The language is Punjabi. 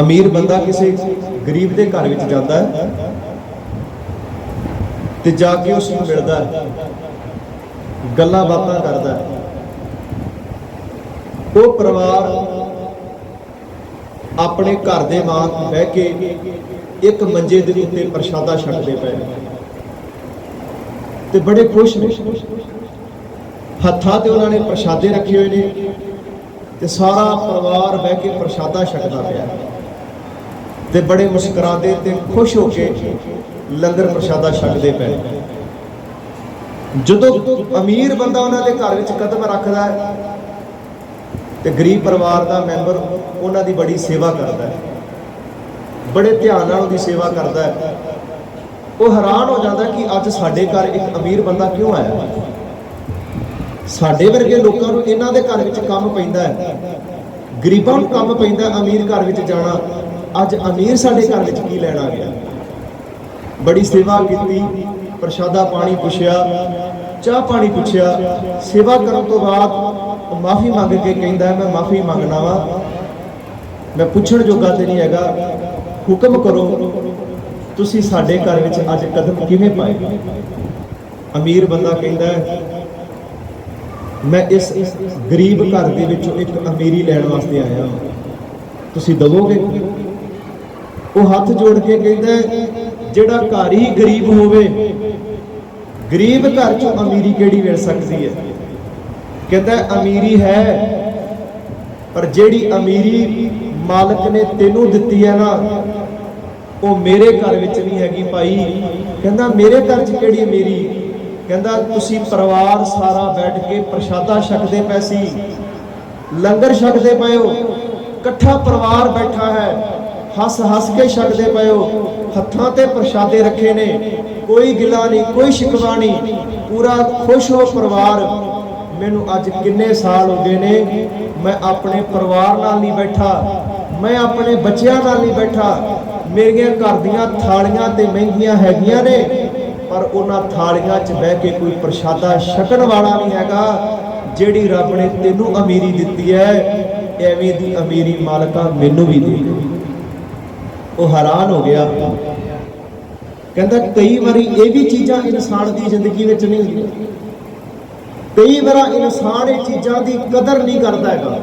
ਅਮੀਰ ਬੰਦਾ ਕਿਸੇ ਗਰੀਬ ਦੇ ਘਰ ਵਿੱਚ ਜਾਂਦਾ ਹੈ ਤੇ ਜਾ ਕੇ ਉਸ ਨੂੰ ਮਿਲਦਾ ਹੈ, ਗੱਲਾਂ ਬਾਤਾਂ ਕਰਦਾ ਹੈ। ਉਹ ਪਰਿਵਾਰ ਆਪਣੇ ਘਰ ਦੇ ਵਾਂਗ ਬਹਿ ਕੇ ਇੱਕ ਮੰਜੇ ਦੇ ਉੱਤੇ ਪ੍ਰਸ਼ਾਦਾ ਛਕਦੇ ਪਏ ਨੇ ਤੇ ਬੜੇ ਖੁਸ਼ ਨੇ। ਹੱਥਾਂ ਤੇ ਉਹਨਾਂ ਨੇ ਪ੍ਰਸ਼ਾਦੇ ਰੱਖੇ ਹੋਏ ਨੇ ਤੇ ਸਾਰਾ ਪਰਿਵਾਰ ਬਹਿ ਕੇ ਪ੍ਰਸ਼ਾਦਾ ਛਕਦਾ ਪਿਆ। ਤੇ ਬੜੇ ਮੁਸਕਰਾਦੇ ਤੇ ਖੁਸ਼ ਹੋ ਕੇ ਲੰਗਰ ਪ੍ਰਸ਼ਾਦਾ ਛਕਦੇ ਪਏ। ਜਦੋਂ ਅਮੀਰ ਬੰਦਾ ਉਹਨਾਂ ਦੇ ਘਰ ਵਿੱਚ ਕਦਮ ਰੱਖਦਾ ਹੈ ਤੇ ਗਰੀਬ ਪਰਿਵਾਰ ਦਾ ਮੈਂਬਰ ਉਹਨਾਂ ਦੀ ਬੜੀ ਸੇਵਾ ਕਰਦਾ ਹੈ। ਬੜੇ ਧਿਆਨ ਨਾਲ ਉਹਦੀ ਸੇਵਾ ਕਰਦਾ ਹੈ। ਉਹ ਹੈਰਾਨ ਹੋ ਜਾਂਦਾ ਕਿ ਅੱਜ ਸਾਡੇ ਘਰ ਇੱਕ ਅਮੀਰ ਬੰਦਾ ਕਿਉਂ ਆਇਆ? ਸਾਡੇ ਵਰਗੇ ਲੋਕਾਂ ਨੂੰ ਇਹਨਾਂ ਦੇ ਘਰ ਵਿੱਚ ਕੰਮ ਪੈਂਦਾ ਹੈ। ਗਰੀਬਾਂ ਨੂੰ ਕੰਮ ਪੈਂਦਾ ਅਮੀਰ ਘਰ ਵਿੱਚ ਜਾਣਾ। ਅੱਜ ਅਮੀਰ ਸਾਡੇ ਘਰ ਵਿੱਚ ਕੀ ਲੈਣ ਆ ਗਿਆ? ਬੜੀ ਸੇਵਾ ਕੀਤੀ, ਪ੍ਰਸ਼ਾਦਾ ਪਾਣੀ ਪੁੱਛਿਆ, ਚਾਹ ਪਾਣੀ ਪੁੱਛਿਆ। ਸੇਵਾ ਕਰਨ ਤੋਂ ਬਾਅਦ ਮਾਫੀ ਮੰਗ ਕੇ ਕਹਿੰਦਾ, ਮੈਂ ਮਾਫੀ ਮੰਗਣਾ ਵਾ। ਮੈਂ ਪੁੱਛਣ ਜੋਗਾ ਤੇ ਨਹੀਂ ਹੈਗਾ। ਹੁਕਮ ਕਰੋ, ਤੁਸੀਂ ਸਾਡੇ ਘਰ ਵਿੱਚ ਅੱਜ ਕਦਮ ਕਿਵੇਂ ਪਾਏ? ਅਮੀਰ ਬੰਦਾ ਕਹਿੰਦਾ, ਮੈਂ ਇਸ ਗਰੀਬ ਘਰ ਦੇ ਵਿੱਚੋਂ ਇੱਕ ਅਮੀਰੀ ਲੈਣ ਵਾਸਤੇ ਆਇਆ ਤੁਸੀਂ ਦਵੋਗੇ? ਉਹ ਹੱਥ ਜੋੜ ਕੇ ਕਹਿੰਦਾ ਜਿਹੜਾ ਘਰ ਹੀ ਗਰੀਬ ਹੋਵੇ, ਗਰੀਬ ਘਰ ਚੋਂ ਅਮੀਰੀ ਕਿਹੜੀ ਮਿਲ ਸਕਦੀ ਹੈ? ਕਹਿੰਦਾ ਅਮੀਰੀ ਹੈ, ਪਰ ਜਿਹੜੀ ਅਮੀਰੀ ਮਾਲਕ ਨੇ ਤੈਨੂੰ ਦਿੱਤੀ ਹੈ ਨਾ, ਉਹ ਮੇਰੇ ਘਰ ਵਿੱਚ ਨਹੀਂ ਹੈਗੀ ਭਾਈ। ਕਹਿੰਦਾ, ਮੇਰੇ ਘਰ 'ਚ ਕਿਹੜੀ ਅਮੀਰੀ? ਕਹਿੰਦਾ, ਤੁਸੀਂ ਪਰਿਵਾਰ ਸਾਰਾ ਬੈਠ ਕੇ ਪ੍ਰਸ਼ਾਦਾ ਛਕਦੇ ਪਏ ਸੀ, ਲੰਗਰ ਛਕਦੇ ਪਏ ਹੋ, ਇਕੱਠਾ ਪਰਿਵਾਰ ਬੈਠਾ ਹੈ। ਹੱਸ ਹੱਸ ਕੇ ਛਕਦੇ ਪਏ ਹੋ। ਹੱਥਾਂ ਤੇ ਪ੍ਰਸ਼ਾਦੇ ਰੱਖੇ ਨੇ। ਕੋਈ ਗਿਲਾ ਨਹੀਂ, ਕੋਈ ਸ਼ਿਕਵਾ ਨਹੀਂ। ਪੂਰਾ ਖੁਸ਼ ਹੋ ਪਰਿਵਾਰ। ਮੈਨੂੰ ਅੱਜ ਕਿੰਨੇ ਸਾਲ ਹੋ ਗਏ ਨੇ। ਮੈਂ ਆਪਣੇ ਪਰਿਵਾਰ ਨਾਲ ਨਹੀਂ ਬੈਠਾ। ਮੈਂ ਆਪਣੇ ਬੱਚਿਆਂ ਨਾਲ ਨਹੀਂ ਬੈਠਾ। ਮੇਰੀਆਂ ਘਰ ਦੀਆਂ ਥਾਲੀਆਂ ਤੇ ਮਹਿੰਗੀਆਂ ਹੈਗੀਆਂ ਨੇ। ਪਰ ਉਹਨਾਂ ਥਾਲੀਆਂ 'ਚ ਬਹਿ ਕੇ ਕੋਈ ਪ੍ਰਸ਼ਾਦਾ ਛਕਣ ਵਾਲਾ ਨਹੀਂ ਹੈਗਾ, ਜਿਹੜੀ ਰੱਬ ਨੇ ਤੈਨੂੰ ਅਮੀਰੀ ਦਿੱਤੀ ਹੈ। ਐਵੇਂ ਦੀ ਅਮੀਰੀ ਮਾਲਕਾ ਮੈਨੂੰ ਵੀ ਦੇ ਉਹ ਹੈਰਾਨ ਹੋ ਗਿਆ। ਕਹਿੰਦਾ ਕਈ ਵਾਰੀ ਇਹ ਵੀ ਚੀਜ਼ਾਂ ਇਨਸਾਨ ਦੀ ਜ਼ਿੰਦਗੀ ਵਿੱਚ ਨਹੀਂ ਹੁੰਦੀਆਂ। ਕਈ ਵਾਰ ਇਨਸਾਨ ਇਹ ਚੀਜ਼ਾਂ ਦੀ ਕਦਰ ਨਹੀਂ ਕਰਦਾ ਹੈਗਾ।